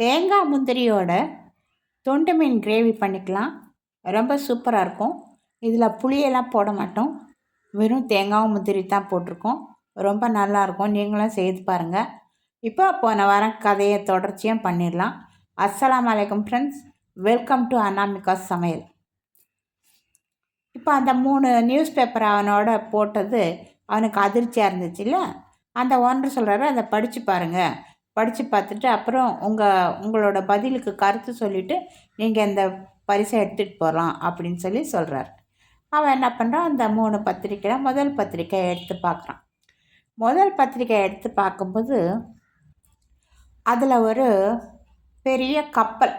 தேங்காய் முந்திரியோட தொண்டு மீன் கிரேவி பண்ணிக்கலாம். ரொம்ப சூப்பராக இருக்கும். இதில் புளியெல்லாம் போட மாட்டோம். வெறும் தேங்காய் முந்திரி தான் போட்டிருக்கோம். ரொம்ப நல்லாயிருக்கும் நீங்களும் செய்து பாருங்கள் இப்போ போன வாரம் கதையை தொடர்ச்சியாக பண்ணிடலாம். அஸ்ஸலாம் வலைக்கம் ஃப்ரெண்ட்ஸ் வெல்கம் டு அனாமிகா சமையல். இப்போ அந்த மூணு நியூஸ் பேப்பர் அவனோட போட்டது அவனுக்கு அதிர்ச்சியாக இருந்துச்சுல்ல அந்த ஓனர் சொல்கிறாரு அதை படித்து பாருங்கள் படித்து பார்த்துட்டு அப்புறம் உங்கள் உங்களோட பதிலுக்கு கருத்து சொல்லிவிட்டு நீங்கள் இந்த பரிசை எடுத்துகிட்டு போகலாம் அப்படின்னு சொல்லி சொல்கிறார் அவன் என்ன பண்ணுறான் அந்த மூணு பத்திரிக்கையில் முதல் பத்திரிக்கை எடுத்து பார்க்குறான். முதல் பத்திரிக்கை எடுத்து பார்க்கும்போது அதில் ஒரு பெரிய கப்பல்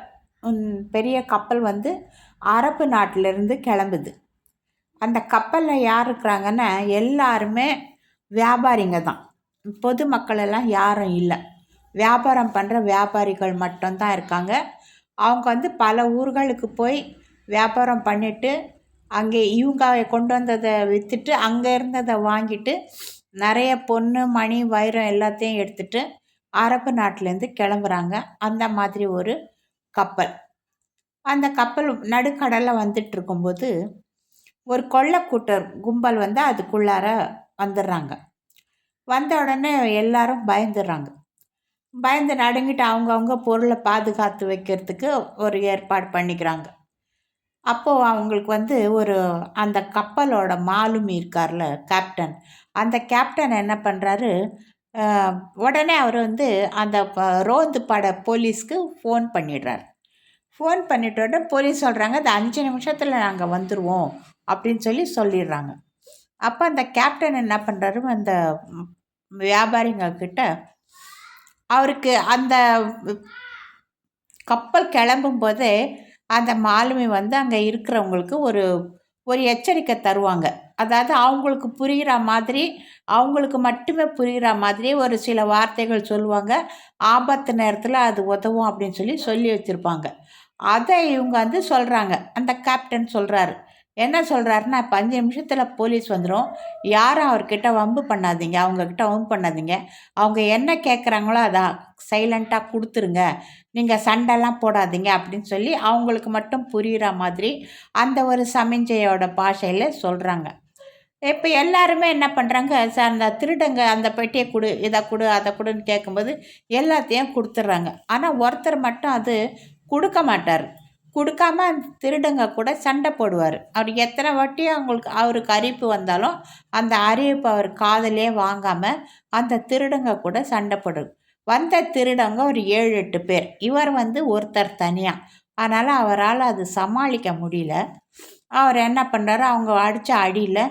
பெரிய கப்பல் வந்து அரபு நாட்டிலேருந்து கிளம்புது. அந்த கப்பலில் யார் இருக்கிறாங்கன்னா எல்லாருமே வியாபாரிங்க தான். பொதுமக்கள் எல்லாம் யாரும் இல்லை. வியாபாரம் பண்ணுற வியாபாரிகள் மட்டும்தான் இருக்காங்க. அவங்க வந்து பல ஊர்களுக்கு போய் வியாபாரம் பண்ணிவிட்டு அங்கே இவங்க கொண்டு வந்ததை விற்றுட்டு அங்கே இருந்ததை வாங்கிட்டு நிறைய பொண்ணு மணி வைரம் எல்லாத்தையும் எடுத்துகிட்டு அரபு நாட்டிலேருந்து கிளம்புறாங்க. அந்த மாதிரி ஒரு கப்பல். அந்த கப்பல் நடுக்கடலில் வந்துட்டு இருக்கும்போது ஒரு கொள்ளக்கூட்டர் கும்பல் வந்து அதுக்குள்ளார வந்துடுறாங்க. வந்த உடனே எல்லாரும் பயந்துடுறாங்க. பயந்து நடுங்கிட்டு அவங்கவுங்க பொருளை பாதுகாத்து வைக்கிறதுக்கு ஒரு ஏற்பாடு பண்ணிக்கிறாங்க. அப்போது அவங்களுக்கு வந்து ஒரு அந்த கப்பலோட மாலுமி இருக்கார்ல கேப்டன். அந்த கேப்டன் என்ன பண்ணுறாரு உடனே அவர் வந்து அந்த ரோந்து பட போலீஸ்க்கு ஃபோன் பண்ணிடுறாரு. ஃபோன் பண்ணிட்டோட போலீஸ் சொல்கிறாங்க அது அஞ்சு நிமிஷத்தில் நாங்கள் வந்துடுவோம் அப்படின்னு சொல்லி சொல்லிடுறாங்க. அப்போ அந்த கேப்டன் என்ன பண்ணுறாரு அந்த வியாபாரிங்க கிட்ட அவருக்கு அந்த கப்பல் கிளம்பும் போதே அந்த மாலுமி வந்து அங்கே இருக்கிறவங்களுக்கு ஒரு ஒரு எச்சரிக்கை தருவாங்க. அதாவது அவங்களுக்கு புரிகிற மாதிரி அவங்களுக்கு மட்டுமே புரிகிற மாதிரி ஒரு சில வார்த்தைகள் சொல்லுவாங்க. ஆபத்து நேரத்தில் அது உதவும் அப்படின்னு சொல்லி சொல்லி வச்சுருப்பாங்க. அதை இவங்க வந்து சொல்கிறாங்க அந்த கேப்டன் சொல்கிறாரு என்ன சொல்கிறாருன்னா இப்போ அஞ்சு நிமிஷத்தில் போலீஸ் வந்துடும் யாரும் அவர்கிட்ட வம்பு பண்ணாதீங்க. அவங்கக்கிட்ட வம்பு பண்ணாதீங்க. அவங்க என்ன கேட்குறாங்களோ அதை சைலண்ட்டாக கொடுத்துருங்க. நீங்கள் சண்டைலாம் போடாதீங்க அப்படின்னு சொல்லி அவங்களுக்கு மட்டும் புரிகிற மாதிரி அந்த ஒரு சமிஞ்சையோட பாஷையில் சொல்கிறாங்க இப்போ எல்லாருமே என்ன பண்ணுறாங்க சார் அந்த திருடங்க அந்த பெட்டியை கொடு இதை கொடு அதை கொடுன்னு கேட்கும்போது எல்லாத்தையும் கொடுத்துட்றாங்க. ஆனால் ஒருத்தர் மட்டும் அது கொடுக்க மாட்டார். கொடுக்காம அந்த திருடங்க கூட சண்டை போடுவார். அவர் எத்தனை வாட்டி அவங்களுக்கு அவருக்கு அறிவிப்பு வந்தாலும் அந்த அறிவிப்பு அவர் காதலே வாங்காமல் அந்த திருடங்க கூட சண்டை போடுறது வந்த திருடங்க ஒரு ஏழு எட்டு பேர். இவர் வந்து ஒருத்தர் தனியாக அதனால் அவரால் அது சமாளிக்க முடியல. அவர் என்ன பண்ணுறாரு அவங்க அடித்த அடியில்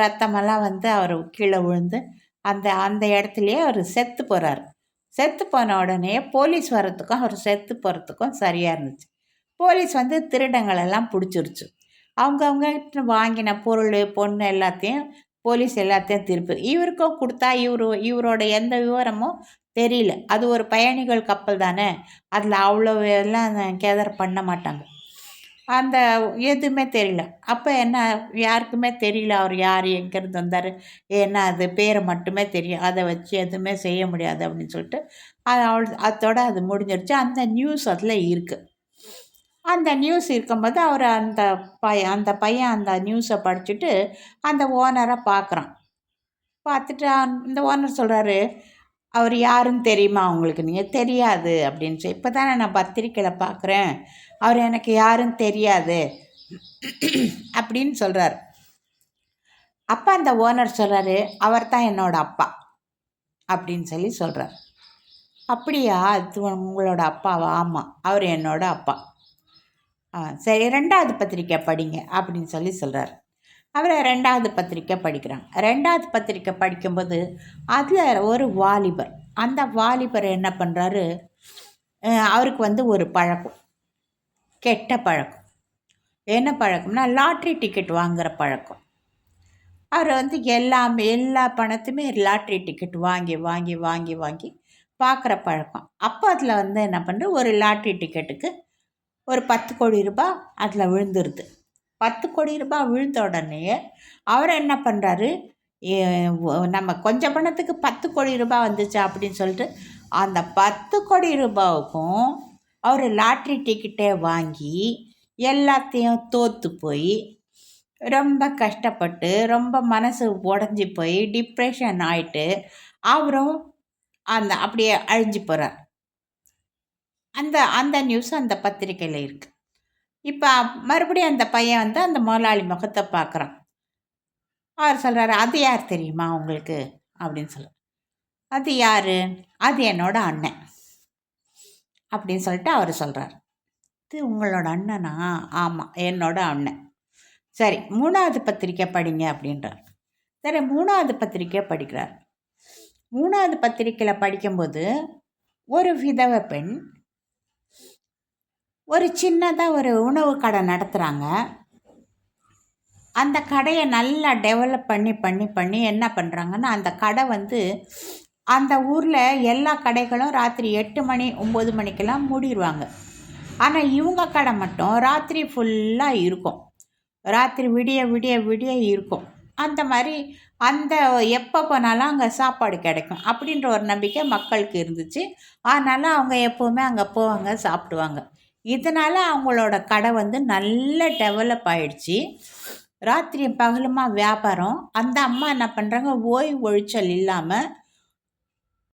ரத்தமெல்லாம் வந்து அவர் கீழே விழுந்து அந்த அந்த இடத்துலையே அவர் செத்து போகிறார் செத்து போன உடனே போலீஸ் வர்றதுக்கும் அவர் செத்து போகிறதுக்கும் சரியாக இருந்துச்சு. போலீஸ் வந்து திருடங்களெல்லாம் பிடிச்சிருச்சு. அவங்கவுங்க வாங்கின பொருள் பொண்ணு எல்லாத்தையும் போலீஸ் எல்லாத்தையும் திருப்பி இவருக்கும் கொடுத்தா இவரு இவரோட எந்த விவரமும் தெரியல. அது ஒரு பயணிகள் கப்பல் தானே அதில் அவ்வளோ எல்லாம் கேதர் பண்ண மாட்டாங்க. அந்த எதுவுமே தெரியல. அப்போ என்ன யாருக்குமே தெரியல அவர் யார் எங்கேருந்து வந்தார் என்ன அது பேரை மட்டுமே தெரியும். அதை வச்சு எதுவுமே செய்ய முடியாது அப்படின்னு சொல்லிட்டு அது அவள் அதோட அது முடிஞ்சிருச்சு. அந்த நியூஸ் அதில் இருக்குது அந்த நியூஸ் இருக்கும்போது அவர் அந்த பையன் அந்த பையன் அந்த நியூஸை படிச்சுட்டு அந்த ஓனரை பார்க்குறான் பார்த்துட்டு இந்த ஓனர் சொல்கிறாரு அவர் யாருன்னு தெரியுமா உங்களுக்கு? நீங்கள் தெரியாது. அப்படின்னு சொல்லி இப்போ தானே நான் பத்திரிக்கையில் பார்க்குறேன் அவர் எனக்கு யாருன்னு தெரியாது. அப்படின்னு சொல்கிறார் அப்போ அந்த ஓனர் சொல்கிறாரு அவர் தான் என்னோடய அப்பா. அப்படின்னு சொல்லி சொல்கிறார் அப்படியா? அது உங்களோட அப்பாவா? ஆமாம் அவர் என்னோட அப்பா. சரி ரெண்டாவது பத்திரிக்கை படிங்க அப்படின்னு சொல்லி சொல்கிறார் அவர் ரெண்டாவது பத்திரிக்கை படிக்கிறாங்க. ரெண்டாவது பத்திரிக்கை படிக்கும்போது அதில் ஒரு வாலிபர் அந்த வாலிபர் என்ன பண்ணுறாரு அவருக்கு வந்து ஒரு பழக்கம் கெட்ட பழக்கம். என்ன பழக்கம்னா லாட்ரி டிக்கெட் வாங்குகிற பழக்கம். அவர் வந்து எல்லாமே எல்லா பணத்தையுமே லாட்ரி டிக்கெட் வாங்கி வாங்கி வாங்கி வாங்கி பார்க்குற பழக்கம். அப்போ அதில் வந்து என்ன பண்ணுற ஒரு லாட்ரி டிக்கெட்டுக்கு ஒரு பத்து கோடி ரூபாய் அதில் விழுந்துருது. பத்து கோடி ரூபாய் விழுந்த உடனே அவர் என்ன பண்ணுறாரு நம்ம கொஞ்சம் பணத்துக்கு பத்து கோடி ரூபாய் வந்துச்சு அப்படின்னு சொல்லிட்டு அந்த பத்து கோடி ரூபாவுக்கும் அவர் லாட்ரி டிக்கெட்டே வாங்கி எல்லாத்தையும் தோற்று போய் ரொம்ப கஷ்டப்பட்டு ரொம்ப மனசு உடஞ்சி போய் டிப்ரெஷன் ஆகிட்டு அவரும் அந்த அப்படியே அழிஞ்சு போகிறார் அந்த அந்த நியூஸ் அந்த பத்திரிக்கையில் இருக்குது இப்போ மறுபடியும் அந்த பையன் வந்து அந்த முதலாளி முகத்தை பார்க்குறான். அவர் சொல்கிறாரு அது யார் தெரியுமா உங்களுக்கு? அப்படின்னு சொல்ல அது யார்? அது என்னோட அண்ணன். அப்படின்னு சொல்லிட்டு அவர் சொல்கிறார் இது உங்களோட அண்ணனா? ஆமாம் என்னோட அண்ணன். சரி மூணாவது பத்திரிக்கை படிங்க அப்படின்றார். சரி மூணாவது பத்திரிக்கை படிக்கிறார். மூணாவது பத்திரிக்கையில் படிக்கும்போது ஒரு விதவை பெண் ஒரு சின்னதாக ஒரு உணவு கடை நடத்துகிறாங்க அந்த கடையை நல்லா டெவலப் பண்ணி பண்ணி பண்ணி என்ன பண்ணுறாங்கன்னா அந்த கடை வந்து அந்த ஊரில் எல்லா கடைகளும் ராத்திரி எட்டு மணி ஒம்பது மணிக்கெல்லாம் மூடிடுவாங்க ஆனால் இவங்க கடை மட்டும் ராத்திரி ஃபுல்லாக இருக்கும். ராத்திரி விடிய விடிய விடிய இருக்கும். அந்த மாதிரி அந்த எப்போ போனாலும் அங்கே சாப்பாடு கிடைக்கும் அப்படின்ற ஒரு நம்பிக்கை மக்களுக்கு இருந்துச்சு. அதனால் அவங்க எப்போவுமே அங்கே போவாங்க சாப்பிடுவாங்க. இதனால் அவங்களோட கடை வந்து நல்ல டெவலப் ஆயிடுச்சு. ராத்திரி பகலுமா வியாபாரம். அந்த அம்மா என்ன பண்ணுறாங்க ஓய்வு ஒழிச்சல் இல்லாமல்